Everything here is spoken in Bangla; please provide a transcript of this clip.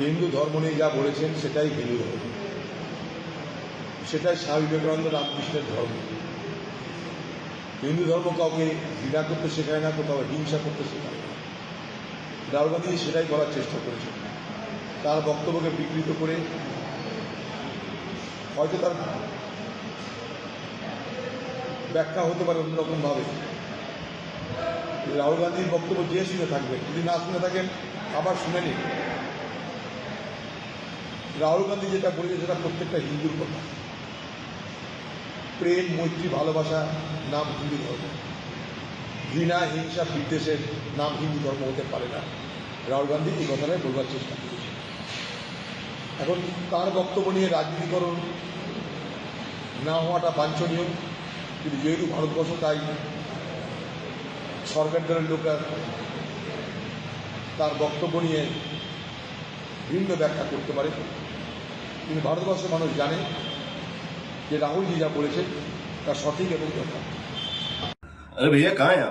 হিন্দু ধর্ম নিয়ে যা বলেছেন, সেটাই হিন্দু ধর্ম। সেটাই স্বামী বিবেকানন্দ রামকৃষ্ণের ধর্ম। হিন্দু ধর্ম কাউকে ঘৃণা করতে শেখায় না, কোথাও হিংসা করতে শেখায় না। রাহুল গান্ধী সেটাই করার চেষ্টা করেছেন। তার বক্তব্যকে বিকৃত করে হয়তো তার ব্যাখ্যা হতে পারে অন্যরকমভাবে। রাহুল গান্ধীর বক্তব্য যে শুনে থাকবে যদি না শুনে থাকেন, আবার শুনে নিন। রাহুল গান্ধী যেটা বলেছে সেটা প্রত্যেকটা হিন্দুর কথা। প্রেম, মৈত্রী, ভালোবাসা, নাম হিন্দু ধর্ম। ঘৃণা, হিংসা, বিদ্বেষের নাম হিন্দু ধর্ম হতে পারে না। রাহুল গান্ধী এই কথাটাই বলবার চেষ্টা করেছে এখন তার বক্তব্য নিয়ে রাজনীতিকরণ না হওয়াটা বাঞ্ছনীয়। কিন্তু যেহেতু ভারতবর্ষ তাই সরকার দলের লোকরা তার বক্তব্য নিয়ে ভিন্ন ব্যাখ্যা করতে পারে। কিন্তু ভারতবর্ষের মানুষ জানে যে রাহুলজি যা বলেছেন তা সঠিক এবং যথা ভেয়া কায়